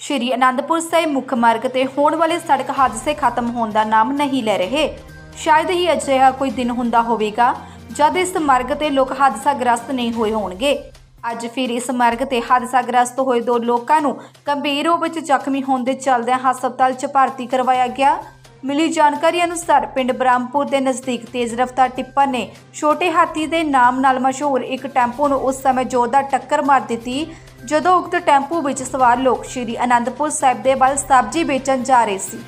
ਸ਼੍ਰੀ ਅਨੰਦਪੁਰ ਸਾਹਿਬ ਮੁੱਖ ਮਾਰਗ ਤੇ ਹੋਣ ਵਾਲੇ ਸੜਕ ਹਾਦਸੇ ਖਤਮ ਹੋਣ ਦਾ ਨਾਮ ਨਹੀਂ ਲੈ ਰਹੇ। ਸ਼ਾਇਦ ਹੀ ਅਜਿਹਾ ਕੋਈ ਦਿਨ ਹੁੰਦਾ ਹੋਵੇਗਾ, ਜਦ ਇਸ ਮਾਰਗ ਤੇ ਲੋਕ ਹਾਦਸਾਗ੍ਰਸਤ ਨਹੀਂ ਹੋਏ ਹੋਣਗੇ। ਅੱਜ ਫਿਰ ਇਸ ਮਾਰਗ ਤੇ ਹਾਦਸਾਗ੍ਰਸਤ ਹੋਏ ਦੋ ਲੋਕਾਂ ਨੂੰ ਗੰਭੀਰ ਰੂਪ ਵਿੱਚ ਜ਼ਖਮੀ ਹੋਣ ਦੇ ਚੱਲਦਿਆਂ ਹਸਪਤਾਲ 'ਚ ਭਰਤੀ ਕਰਵਾਇਆ ਗਿਆ। ਮਿਲੀ ਜਾਣਕਾਰੀ ਅਨੁਸਾਰ ਪਿੰਡ ਬ੍ਰਹਮਪੁਰ ਦੇ ਨਜ਼ਦੀਕ ਤੇਜ਼ ਰਫ਼ਤਾਰ ਟਿੱਪਰ ਨੇ ਛੋਟੇ ਹਾਥੀ ਦੇ ਨਾਮ ਨਾਲ ਮਸ਼ਹੂਰ ਇੱਕ ਟੈਂਪੋ ਨੂੰ ਉਸ ਸਮੇਂ ਜ਼ੋਰਦਾਰ ਟੱਕਰ ਮਾਰ ਦਿੱਤੀ, ਜਦੋਂ ਉਕਤ ਟੈਂਪੂ ਵਿੱਚ ਸਵਾਰ ਲੋਕ ਸ਼੍ਰੀ ਅਨੰਦਪੁਰ ਸਾਹਿਬ ਦੇ ਵੱਲ ਸਬਜ਼ੀ ਵੇਚਣ ਜਾ ਰਹੇ ਸੀ।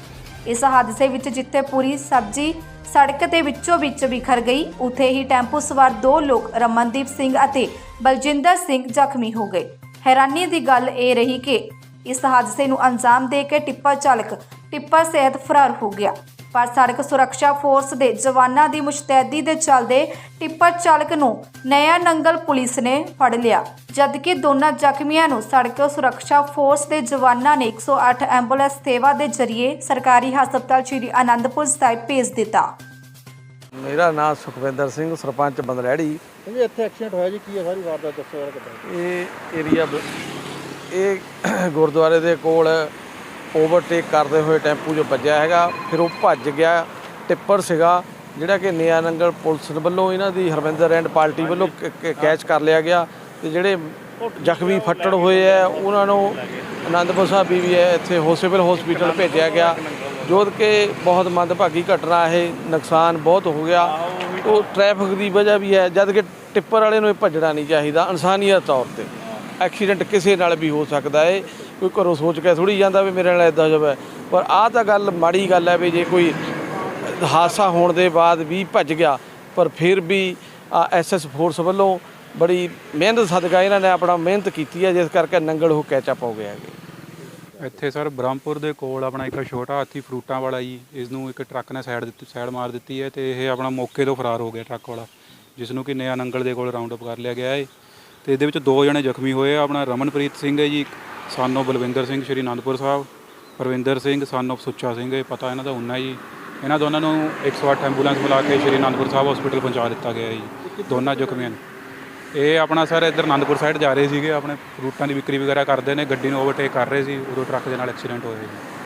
ਇਸ ਹਾਦਸੇ ਵਿੱਚ ਜਿੱਥੇ ਪੂਰੀ ਸਬਜ਼ੀ ਸੜਕ ਦੇ ਵਿੱਚੋਂ ਵਿੱਚ ਵਿਖਰ ਗਈ, ਉੱਥੇ ਹੀ ਟੈਂਪੂ ਸਵਾਰ ਦੋ ਲੋਕ ਰਮਨਦੀਪ ਸਿੰਘ ਅਤੇ ਬਲਜਿੰਦਰ ਸਿੰਘ ਜ਼ਖਮੀ ਹੋ ਗਏ। ਹੈਰਾਨੀ ਦੀ ਗੱਲ ਇਹ ਰਹੀ ਕਿ ਇਸ ਹਾਦਸੇ ਨੂੰ ਅੰਜਾਮ ਦੇ ਕੇ ਟਿੱਪਰ ਚਾਲਕ ਟਿੱਪਰ ਸਹਿਤ ਫਰਾਰ ਹੋ ਗਿਆ। ਪਰ ਸੜਕ ਸੁਰੱਖਿਆ ਫੋਰਸ ਦੇ ਜਵਾਨਾਂ ਦੀ ਮੁਸ਼ਤੈਦੀ ਦੇ ਚੱਲਦੇ ਟਿੱਪਰ ਚਾਲਕ ਨੂੰ ਨਇਆ ਨੰਗਲ ਪੁਲਿਸ ਨੇ ਫੜ ਲਿਆ। ਜਦਕਿ ਦੋਨਾਂ ਜ਼ਖਮੀਆਂ ਨੂੰ ਸੜਕ ਸੁਰੱਖਿਆ ਫੋਰਸ ਦੇ ਜਵਾਨਾਂ ਨੇ 108 ਐਂਬੂਲੈਂਸ ਸੇਵਾ ਦੇ ਜ਼ਰੀਏ ਸਰਕਾਰੀ ਹਸਪਤਾਲ ਸ਼੍ਰੀ ਅਨੰਦਪੁਰ ਸਾਹਿਬ ਭੇਜ ਦਿੱਤਾ। ਮੇਰਾ ਨਾਮ ਸੁਖਵਿੰਦਰ ਸਿੰਘ ਸਰਪੰਚ ਬੰਦਰੈੜੀ ਕਹਿੰਦੇ ਇੱਥੇ ਐਕਸੀਡੈਂਟ ਹੋਇਆ ਜੀ ਕੀ ਹੈ? ਸਾਰੀ ਵਾਰਦਾਤ ਦੱਸੋ ਕਿੱਦਾਂ? ਇਹ ਏਰੀਆ ਇਹ ਗੁਰਦੁਆਰੇ ਦੇ ਕੋਲ ਓਵਰਟੇਕ ਕਰਦੇ ਹੋਏ ਟੈਂਪੂ ਜੋ ਵੱਜਿਆ ਹੈਗਾ ਫਿਰ ਉਹ ਭੱਜ ਗਿਆ ਟਿੱਪਰ ਸੀਗਾ ਜਿਹੜਾ ਕਿ ਨਿਆ ਨੰਗਲ ਪੁਲਿਸ ਵੱਲੋਂ ਇਹਨਾਂ ਦੀ ਹਰਵਿੰਦਰ ਐਂਡ ਪਾਰਟੀ ਵੱਲੋਂ ਕੈਚ ਕਰ ਲਿਆ ਗਿਆ ਤੇ ਜਿਹੜੇ ਜ਼ਖਮੀ ਫੱਟੜ ਹੋਏ ਆ ਉਹਨਾਂ ਨੂੰ ਆਨੰਦਪੁਰ ਸਾਹਿਬ ਵੀ ਹੈ ਇੱਥੇ ਸਿਵਲ ਹਸਪੀਟਲ ਭੇਜਿਆ ਗਿਆ ਜੋ ਕਿ ਬਹੁਤ ਮੰਦਭਾਗੀ ਘਟਨਾ ਇਹ ਨੁਕਸਾਨ ਬਹੁਤ ਹੋ ਗਿਆ। ਉਹ ਟ੍ਰੈਫਿਕ ਦੀ ਵਜ੍ਹਾ ਵੀ ਹੈ ਜਦ ਕਿ ਟਿੱਪਰ ਵਾਲੇ ਨੂੰ ਇਹ ਭੱਜਣਾ ਨਹੀਂ ਚਾਹੀਦਾ ਇਨਸਾਨੀਅਤ ਤੌਰ ਤੇ। ਐਕਸੀਡੈਂਟ ਕਿਸੇ ਨਾਲ ਵੀ ਹੋ ਸਕਦਾ ਏ। ਕੋਈ ਘਰੋਂ ਸੋਚ ਕੇ ਥੋੜੀ ਜਾਂਦਾ ਵੀ ਮੇਰੇ ਨਾਲ ਇਦਾਂ ਜਾਵੇ ਪਰ ਆਹ ਤਾਂ ਗੱਲ ਮਾੜੀ ਗੱਲ ਹੈ ਵੀ ਜੇ ਕੋਈ ਹਾਦਸਾ ਹੋਣ ਦੇ ਬਾਅਦ ਵੀ ਭੱਜ ਗਿਆ, ਪਰ ਫਿਰ ਵੀ ਐਸਐਸ ਫੋਰਸ ਵੱਲੋਂ ਬੜੀ ਮਿਹਨਤ ਸਦਕਾ ਇਹਨਾਂ ਨੇ ਆਪਣਾ ਮਿਹਨਤ ਕੀਤੀ ਹੈ ਜਿਸ ਕਰਕੇ ਨੰਗਲ ਹੋ ਕੈਚਅਪ ਹੋ ਗਿਆ ਹੈਗੇ ਇੱਥੇ ਸਰ ਬ੍ਰਹਮਪੁਰ ਦੇ ਕੋਲ ਆਪਣਾ ਇੱਕ ਛੋਟਾ ਹਾਥੀ ਫਰੂਟਾਂ ਵਾਲਾ ਜੀ ਇਸ ਨੂੰ ਇੱਕ ਟਰੱਕ ਨੇ ਸਾਈਡ ਦਿੱਤੀ, ਸਾਈਡ ਮਾਰ ਦਿੱਤੀ ਹੈ ਤੇ ਇਹ ਆਪਣਾ ਮੌਕੇ ਤੋਂ ਫਰਾਰ ਹੋ ਗਿਆ ਟਰੱਕ ਵਾਲਾ ਜਿਸ ਨੂੰ ਕਿ ਨਿਆ ਨੰਗਲ ਦੇ ਕੋਲ ਰਾਉਂਡ ਅਪ ਕਰ ਲਿਆ ਗਿਆ ਹੈ ਤੇ ਇਹਦੇ ਵਿੱਚ ਦੋ ਜਣੇ ਜ਼ਖਮੀ ਹੋਏ ਆ। ਆਪਣਾ ਰਮਨਪ੍ਰੀਤ ਸਿੰਘ ਹੈ ਜੀ ਸਾਨੋ ਬਲਵਿੰਦਰ ਸਿੰਘ, ਸ਼੍ਰੀ ਅਨੰਦਪੁਰ ਸਾਹਿਬ। ਪਰਵਿੰਦਰ ਸਿੰਘ ਸਾਨੋ ਸੁੱਚਾ ਸਿੰਘ ਇਹ ਪਤਾ ਇਹਨਾਂ ਦਾ ਉਨਾ ਜੀ ਇਹਨਾਂ ਦੋਨਾਂ ਨੂੰ 108 ਐਂਬੂਲੈਂਸ ਬੁਲਾ ਕੇ ਸ਼੍ਰੀ ਅਨੰਦਪੁਰ ਸਾਹਿਬ ਹਸਪੀਟਲ ਪਹੁੰਚਾ ਦਿੱਤਾ ਗਿਆ ਹੈ ਜੀ, ਦੋਨਾਂ ਜ਼ਖ਼ਮੀ ਹਨ ਇਹ ਆਪਣਾ ਸਰ ਇੱਧਰ ਅਨੰਦਪੁਰ ਸਾਈਡ ਜਾ ਰਹੇ ਸੀਗੇ, ਆਪਣੇ ਫਰੂਟਾਂ ਦੀ ਵਿਕਰੀ ਵਗੈਰਾ ਕਰਦੇ ਨੇ, ਗੱਡੀ ਨੂੰ ਓਵਰਟੇਕ ਕਰ ਰਹੇ ਸੀ, ਉਦੋਂ ਟਰੱਕ ਦੇ ਨਾਲ ਐਕਸੀਡੈਂਟ ਹੋਇਆ ਜੀ।